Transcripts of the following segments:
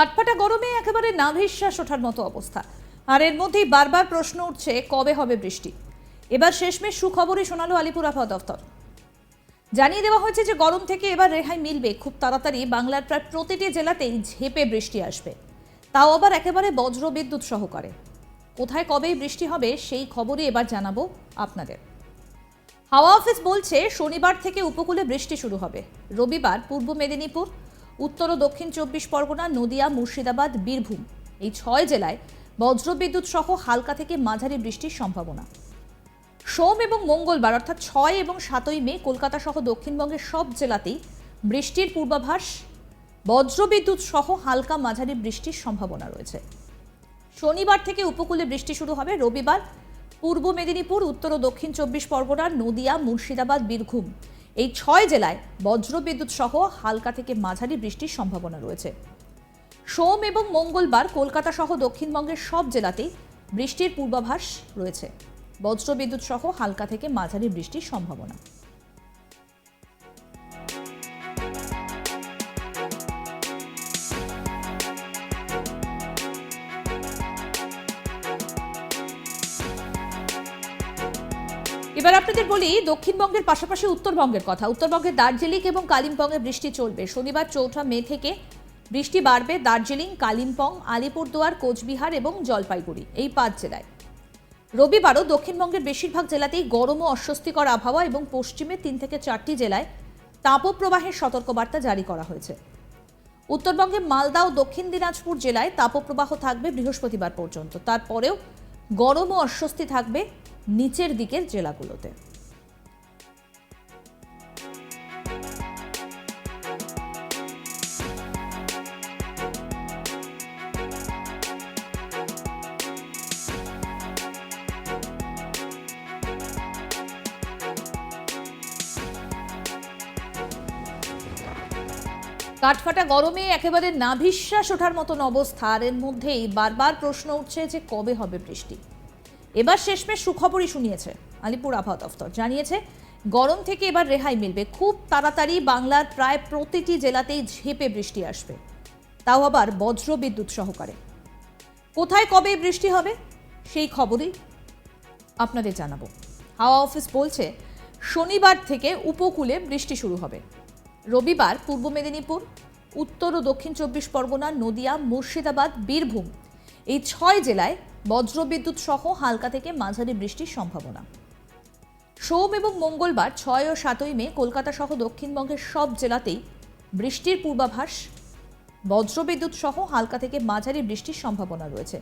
কাঠফাটা গরমে একেবারে নাভিশ্বাস ওঠার মতো অবস্থা। আর এর মধ্যেই বারবার প্রশ্ন উঠছে, কবে হবে বৃষ্টি? এবার শেষমেশ সুখবরই শোনালো আলিপুর আবহাওয়া দফতর জানিয়ে দেওয়া হয়েছে যে, গরম থেকে এবার রেহাই মিলবে। খুব তাড়াতাড়ি বাংলার প্রায় প্রতিটি জেলাতেই ঝেপে বৃষ্টি আসবে। তাও আবার একেবারে বজ্র বিদ্যুৎ সহকারে। কোথায় কবে বৃষ্টি হবে সেই খবরই এবার জানাব আপনাদের। হাওয়া অফিস বলছে, শনিবার থেকে উপকূলে বৃষ্টি শুরু হবে। রবিবার পূর্ব মেদিনীপুর উত্তর ও দক্ষিণ চব্বিশ পরগনা, নদিয়া, মুর্শিদাবাদ, বীরভূম। এই ছয় জেলায় বজ্রবিদ্যুৎ সহ হালকা থেকে মাঝারি বৃষ্টির সম্ভাবনা। সোম এবং মঙ্গলবার, অর্থাৎ ছয় এবং সাতই মে, কলকাতা সহ দক্ষিণবঙ্গের সব জেলাতেই বৃষ্টির পূর্বাভাস, বজ্রবিদ্যুৎ সহ হালকা মাঝারি বৃষ্টির সম্ভাবনা রয়েছে। শনিবার থেকে উপকূলে বৃষ্টি শুরু হবে রবিবার। পূর্ব মেদিনীপুর, উত্তর ও দক্ষিণ চব্বিশ পরগনা, নদিয়া, মুর্শিদাবাদ, বীরভূম। এই ছয় জেলায় বজ্রবিদ্যুৎ সহ হালকা থেকে মাঝারি বৃষ্টির সম্ভাবনা রয়েছে। সোম এবং মঙ্গলবার কলকাতা সহ দক্ষিণবঙ্গের সব জেলাতেই বৃষ্টির পূর্বাভাস রয়েছে। বজ্রবিদ্যুৎ সহ হালকা থেকে মাঝারি বৃষ্টির সম্ভাবনা। এবার আপনাদের বলি, দক্ষিণবঙ্গের পাশাপাশি উত্তরবঙ্গের কথা। উত্তরবঙ্গের দার্জিলিং এবং কালিম্পংয়ে বৃষ্টি চলবে। শনিবার চৌঠা মে থেকে বৃষ্টি বাড়বে দার্জিলিং, কালিম্পং, আলিপুরদুয়ার, কোচবিহার এবং জলপাইগুড়ি। এই পাঁচ জেলায়। রবিবারও দক্ষিণবঙ্গের বেশিরভাগ জেলাতেই গরম ও অস্বস্তিকর আবহাওয়া এবং পশ্চিমে তিন থেকে চারটি জেলায় তাপপ্রবাহের সতর্কবার্তা জারি করা হয়েছে। উত্তরবঙ্গে মালদা ও দক্ষিণ দিনাজপুর জেলায় তাপপ্রবাহ থাকবে বৃহস্পতিবার পর্যন্ত। তারপরেও গরম ও অস্বস্তি থাকবে নিচের দিকের জেলাগুলোতে। কাঠফাটা গরমে একেবারে নাভিশ্বাস ওঠার মতন অবস্থা। আর এর মধ্যেই বারবার প্রশ্ন উঠছে যে কবে হবে বৃষ্টি? এবার শেষমেশ সুখবরই শুনিয়েছে আলিপুর আবহাওয়া দফতর। জানিয়েছে, গরম থেকে এবার রেহাই মিলবে। খুব তাড়াতাড়ি বাংলার প্রায় প্রতিটি জেলাতেই ঝেপে বৃষ্টি আসবে। তাও আবার বজ্র বিদ্যুৎ সহকারে। কোথায় কবে বৃষ্টি হবে? সেই খবরই আপনাদের জানাব। হাওয়া অফিস বলছে, শনিবার থেকে উপকূলে বৃষ্টি শুরু হবে। রবিবার পূর্ব মেদিনীপুর, উত্তর ও দক্ষিণ চব্বিশ পরগনা, নদিয়া, মুর্শিদাবাদ, বীরভূম এই ছয় জেলায় বজ্রবিদ্যুৎ সহ হালকা থেকে মাঝারি বৃষ্টির সম্ভাবনা। সোম এবং মঙ্গলবার ছয় ও সাতই মে কলকাতা সহ দক্ষিণবঙ্গের সব জেলাতেই বৃষ্টির পূর্বাভাস, বজ্রবিদ্যুৎ সহ হালকা থেকে মাঝারি বৃষ্টির সম্ভাবনা রয়েছে।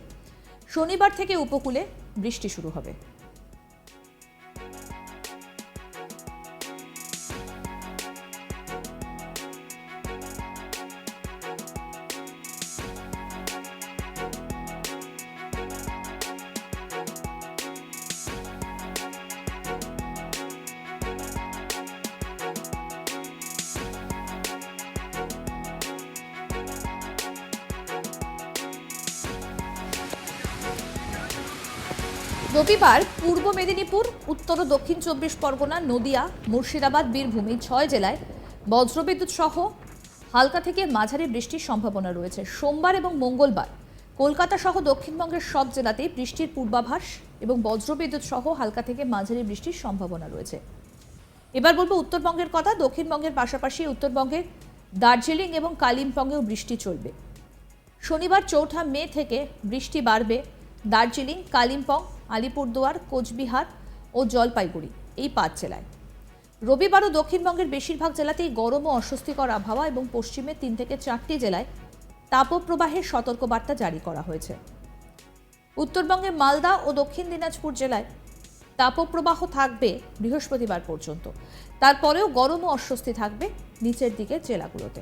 শনিবার থেকে উপকূলে বৃষ্টি শুরু হবে। রবিবার পূর্ব মেদিনীপুর, উত্তর ও দক্ষিণ চব্বিশ পরগনা, নদিয়া, মুর্শিদাবাদ, বীরভূম এই ছয় জেলায় বজ্রবিদ্যুৎ সহ হালকা থেকে মাঝারি বৃষ্টির সম্ভাবনা রয়েছে। সোমবার এবং মঙ্গলবার কলকাতা সহ দক্ষিণবঙ্গের সব জেলাতেই বৃষ্টির পূর্বাভাস এবং বজ্রবিদ্যুৎ সহ হালকা থেকে মাঝারি বৃষ্টির সম্ভাবনা রয়েছে। এবার বলব উত্তরবঙ্গের কথা। দক্ষিণবঙ্গের পাশাপাশি উত্তরবঙ্গের দার্জিলিং এবং কালিম্পংয়েও বৃষ্টি চলবে। শনিবার চৌঠা মে থেকে বৃষ্টি বাড়বে। দার্জিলিং, কালিম্পং আলিপুরদুয়ার, কোচবিহার ও জলপাইগুড়ি এই পাঁচ জেলায়। রবিবারও দক্ষিণবঙ্গের বেশিরভাগ জেলাতেই গরম ও অস্বস্তিকর আবহাওয়া এবং পশ্চিমে তিন থেকে চারটি জেলায় তাপপ্রবাহের সতর্কবার্তা জারি করা হয়েছে। উত্তরবঙ্গে মালদা ও দক্ষিণ দিনাজপুর জেলায় তাপপ্রবাহ থাকবে বৃহস্পতিবার পর্যন্ত। তারপরেও গরম ও অস্বস্তি থাকবে নিচের দিকের জেলাগুলোতে।